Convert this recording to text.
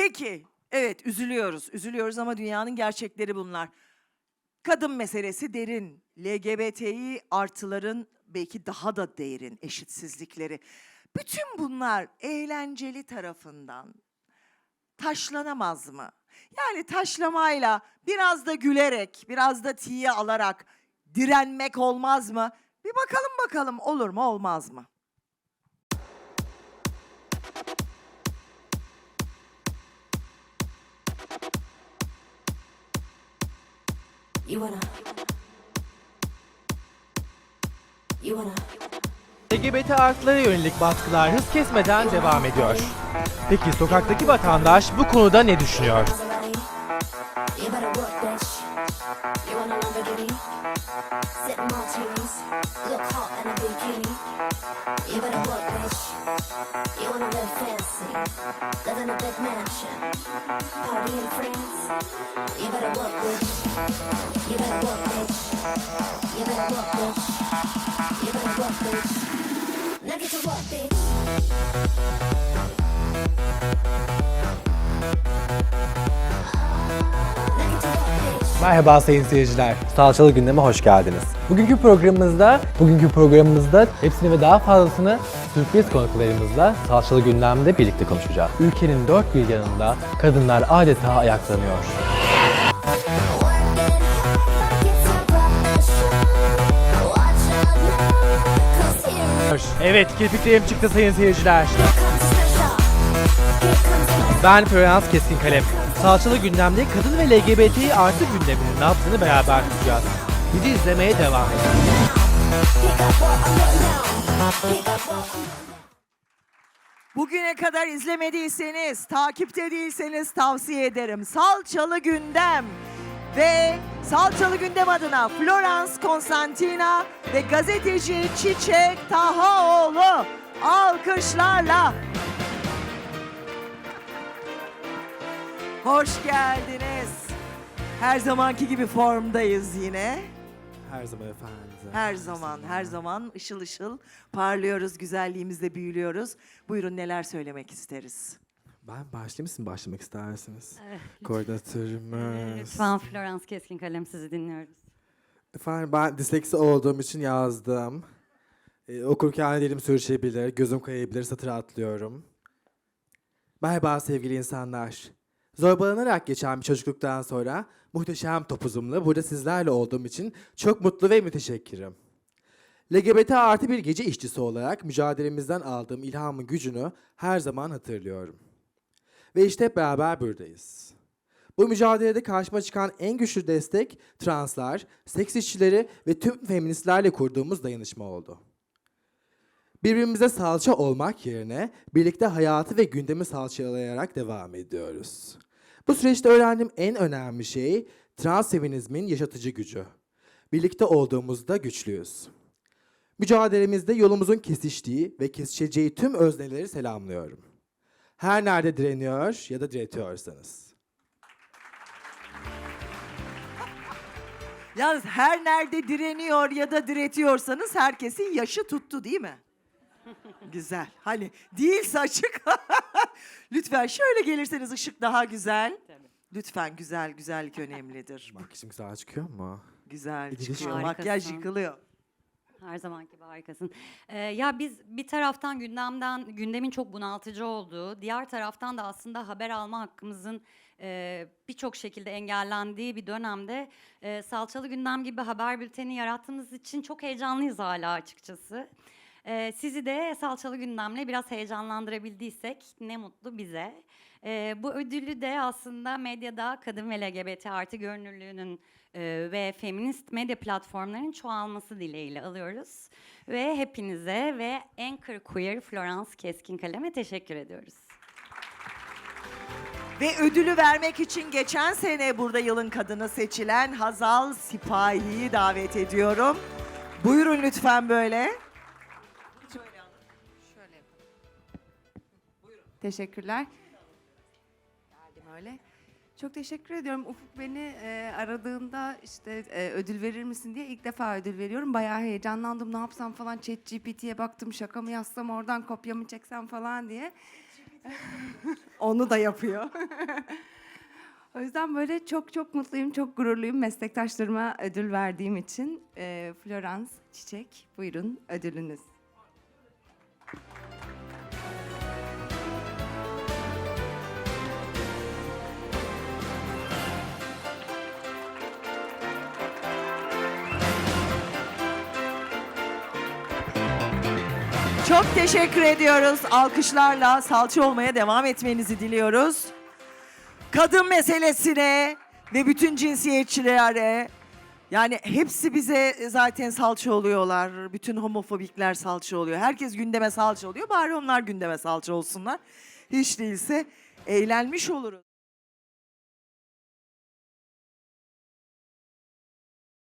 Peki, evet üzülüyoruz, üzülüyoruz ama dünyanın gerçekleri bunlar. Kadın meselesi derin, LGBTİ artıların belki daha da derin eşitsizlikleri. Bütün bunlar eğlenceli tarafından taşlanamaz mı? Yani taşlamayla biraz da gülerek, biraz da tiye alarak direnmek olmaz mı? Bir bakalım bakalım olur mu olmaz mı? You wanna. LGBT artılara yönelik baskılar hız kesmeden devam ediyor. Peki sokaktaki vatandaş bu konuda ne düşünüyor? You better work shit. You wanna live fancy. Live in a big mansion. Party in France. You better work bitch. You better bitch. You better bitch. Better work bitch. Now get to work bitch. Merhaba sayın seyirciler. Salçalı gündeme hoş geldiniz. Bugünkü programımızda, bugünkü programımızda hepsini ve daha fazlasını sürpriz konuklarımızla Salçalı gündemde birlikte konuşacağız. Ülkenin dört bir yanında kadınlar adeta ayaklanıyor. Evet, kirpiklerim çıktı sayın seyirciler. Ben Florence Keskin Kalem. Salçalı gündemde kadın ve LGBT artı gündeminin ne yaptığını beraber tutacağız. Bizi izlemeye devam edin. Bugüne kadar izlemediyseniz, takipte değilseniz tavsiye ederim. Salçalı Gündem ve Salçalı Gündem adına Florence Konstantina ve gazeteci Çiçek Tahaoğlu alkışlarla. Hoş geldiniz. Her zamanki gibi formdayız yine. Her zaman efendim. Her zaman, her zaman ışıl ışıl parlıyoruz, güzelliğimizle büyülüyoruz. Buyurun neler söylemek isteriz. Ben başlayayım mısın başlamak isterseniz? Koordinatörümüz. Lütfen Florence Keskin Kalem sizi dinliyoruz. Efendim ben disleksi olduğum için yazdım. Ee, okurken dilim sürçebilir, gözüm kayabilir, satır atlıyorum. Merhaba sevgili insanlar. Zorbalanarak geçen bir çocukluktan sonra muhteşem topuzumla burada sizlerle olduğum için çok mutlu ve müteşekkirim. LGBT artı bir gece işçisi olarak mücadelemizden aldığım ilhamın gücünü her zaman hatırlıyorum. Ve işte hep beraber buradayız. Bu mücadelede karşıma çıkan en güçlü destek translar, seks işçileri ve tüm feministlerle kurduğumuz dayanışma oldu. Birbirimize salça olmak yerine birlikte hayatı ve gündemi salçalayarak devam ediyoruz. Bu süreçte öğrendiğim en önemli şey trans feminizmin yaşatıcı gücü. Birlikte olduğumuzda güçlüyüz. Mücadelemizde yolumuzun kesiştiği ve kesişeceği tüm özneleri selamlıyorum. Her nerede direniyor ya da diretiyorsanız. Yalnız her nerede direniyor ya da diretiyorsanız herkesin yaşı tuttu değil mi? güzel. Hani değilse açık. Lütfen şöyle gelirseniz ışık daha güzel. Lütfen güzel güzellik önemlidir. Makyajım güzel çıkıyor mu? Güzel Gidiş çıkıyor. yok. Makyaj Harikasın. yıkılıyor. Her zamanki gibi harikasın. Ee, ya biz bir taraftan gündemden gündemin çok bunaltıcı olduğu, diğer taraftan da aslında haber alma hakkımızın e, birçok şekilde engellendiği bir dönemde e, salçalı gündem gibi haber bülteni yarattığımız için çok heyecanlıyız hala açıkçası. Ee, sizi de salçalı gündemle biraz heyecanlandırabildiysek ne mutlu bize. Ee, bu ödülü de aslında medyada kadın ve LGBT artı görünürlüğünün e, ve feminist medya platformlarının çoğalması dileğiyle alıyoruz. Ve hepinize ve Anchor Queer Florence Keskin Kalem'e teşekkür ediyoruz. Ve ödülü vermek için geçen sene burada yılın kadını seçilen Hazal Sipahi'yi davet ediyorum. Buyurun lütfen böyle. Teşekkürler. Geldim öyle. Çok teşekkür ediyorum. Ufuk beni e, aradığında işte e, ödül verir misin diye ilk defa ödül veriyorum. Bayağı heyecanlandım. Ne yapsam falan chat GPT'ye baktım. Şaka mı yazsam oradan kopya mı çeksem falan diye. Onu da yapıyor. o yüzden böyle çok çok mutluyum, çok gururluyum meslektaşlarıma ödül verdiğim için. Ee, Florence Çiçek, buyurun ödülünüz. Çok teşekkür ediyoruz. Alkışlarla salça olmaya devam etmenizi diliyoruz. Kadın meselesine ve bütün cinsiyetçilere yani hepsi bize zaten salça oluyorlar. Bütün homofobikler salça oluyor. Herkes gündeme salça oluyor. Bari onlar gündeme salça olsunlar. Hiç değilse eğlenmiş oluruz.